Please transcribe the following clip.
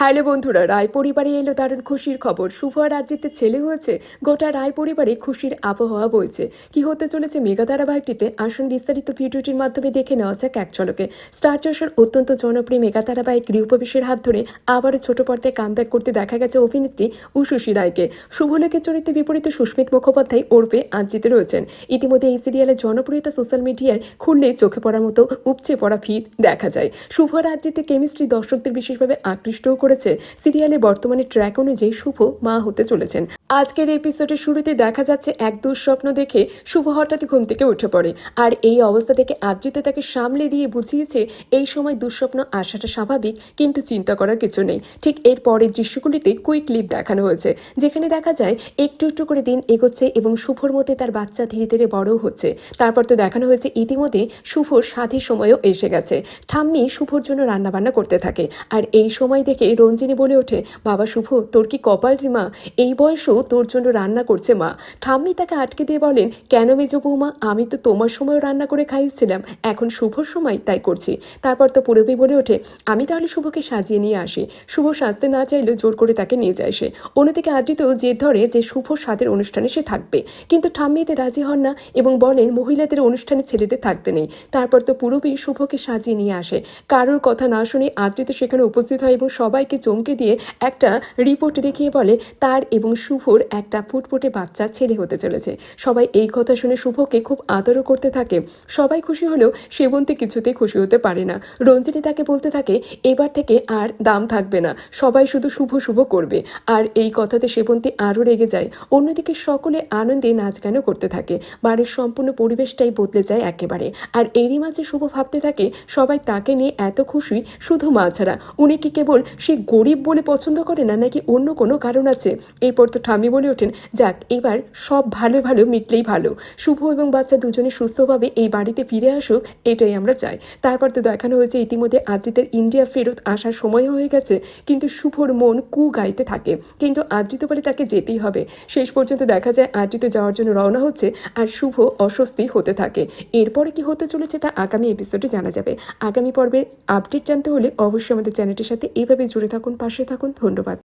Hello বন্ধুরা রায় পরিবারে এলো দারুণ খুশির খবর। শুভ আর রাজ্যেতে ছেলে হয়েছে, গোটা রায় পরিবারে খুশির আবহাওয়া বইছে। কি হতে চলেছে মেগা ধারাবাহিকটিতে, আসুন বিস্তারিত ভিডিওটির মাধ্যমে দেখে নেওয়া যাক এক ঝলকে। স্টার জলসার অত্যন্ত জনপ্রিয় মেগা ধারাবাহিক গৃহপ্রবেশের হাত ধরে আবারও ছোট পর্দায় কামব্যাক করতে দেখা গেছে অভিনেত্রী উষুশী রায়কে। শুভলেখের চরিত্রে বিপরীতে সুস্মিত মুখোপাধ্যায় ওরফে আঞ্জিতে রয়েছেন। ইতিমধ্যে এই সিরিয়ালের জনপ্রিয়তা সোশ্যাল মিডিয়ায় খুললে চোখে পড়ার মতো উপচে পড়া ফিড দেখা যায়। শুভ রাজ্যেতে কেমিস্ট্রি দর্শকদের বিশেষভাবে আকৃষ্টও করেছে। সিরিয়ালে বর্তমানে ট্র্যাক অনুযায়ী শুভ মা হতে চলেছেন। আজকের এপিসোডের শুরুতে দেখা যাচ্ছে এক দুঃস্বপ্ন দেখে শুভ হঠাৎ ঘুম থেকে উঠে পড়ে। আর এই অবস্থা থেকে আদ্রিত তাকে সামলে দিয়ে বুঝিয়েছে, এই সময় দুঃস্বপ্ন আসাটা স্বাভাবিক, কিন্তু চিন্তা করার কিছু নেই। ঠিক এর পরের দৃশ্যগুলিতে কুইক ক্লিপ দেখানো হয়েছে, যেখানে দেখা যায় একটু একটু করে দিন এগোচ্ছে এবং শুভর মধ্যে তার বাচ্চা ধীরে ধীরে বড় হচ্ছে। তারপর তো দেখানো হয়েছে ইতিমধ্যে শুভর সাথী সময়ও এসে গেছে। ঠাম্মি শুভর জন্য রান্নাবান্না করতে থাকে। আর এই সময় দেখে রঞ্জিনী বলে ওঠে, বাবা শুভ, তোর কি কপাল রিমা? এই বয়সেও তোর জন্য রান্না করছে মা। ঠাম্মি তাকে আটকে দিয়ে বলেন, কেন মেজো বৌমা? আমি তো তোমার সময়ও রান্না করে খাইয়েছিলাম। এখন শুভর সময়, তাই করছি। তারপর তো পুরবী বলে ওঠে, আমি তাহলে শুভকে সাজিয়ে নিয়ে আসি। শুভ সাজতে না চাইলেও জোর করে তাকে নিয়ে যায় সে। অন্যদিকে আদ্রিত জেদ ধরে যে শুভ স্বাদের অনুষ্ঠানে সে থাকবে। কিন্তু ঠাম্মি এতে রাজি হন না এবং বলেন, মহিলাদের অনুষ্ঠানে ছেলেদের থাকতে নেই। তারপর তো পুরবী শুভকে সাজিয়ে নিয়ে আসে। কারোর কথা না শুনে আদ্রিত সেখানে উপস্থিত হয় এবং সবাইকে চমকে দিয়ে একটা রিপোর্ট দেখিয়ে বলে, তার এবং শুভর একটা ফুটফুটে বাচ্চা ছেলে হতে চলেছে। সবাই এই কথা শুনে শুভকে খুব আদরও করতে থাকে। সবাই খুশি হলেও সেবন্তী কিছুতেই খুশি হতে পারে না। রঞ্জিনী তাকে বলতে থাকে, এবার থেকে আর দাম থাকবে না। সবাই শুধু শুভ শুভ করবে। আর এই কথাতে সেবন্তী আরও রেগে যায়। অন্যদিকে সকলে আনন্দে নাচ গানও করতে থাকে। বাড়ির সম্পূর্ণ পরিবেশটাই বদলে যায় একেবারে। আর এরই মাঝে শুভ ভাবতে থাকে, সবাই তাকে নিয়ে এত খুশি, শুধু মা ছাড়া। উনি কি কেবল সে গরিব বলে পছন্দ করে না, নাকি অন্য কোনো কারণ আছে? এরপর তো ঠামি বলে ওঠেন, যাক, এবার সব ভালো ভালো মিটলেই ভালো। শুভ এবং বাচ্চা দুজনে সুস্থভাবে এই বাড়িতে ফিরে আসুক, এটাই আমরা চাই। তারপর তো দেখানো হয়েছে ইতিমধ্যে আদ্রিতের ইন্ডিয়া ফেরত আসার সময় হয়ে গেছে, কিন্তু শুভর মন কু গাইতে থাকে। কিন্তু আদ্রিত বলে তাকে যেতেই হবে। শেষ পর্যন্ত দেখা যায় আদ্রিত যাওয়ার জন্য রওনা হচ্ছে আর শুভ অস্বস্তি হতে থাকে। এরপরে কি হতে চলেছে তা আগামী এপিসোডে জানা যাবে। আগামী পর্বের আপডেট জানতে হলে অবশ্যই আমাদের চ্যানেলটির সাথে এইভাবে জুড়ে থাকুন, পাশে থাকুন। ধন্যবাদ।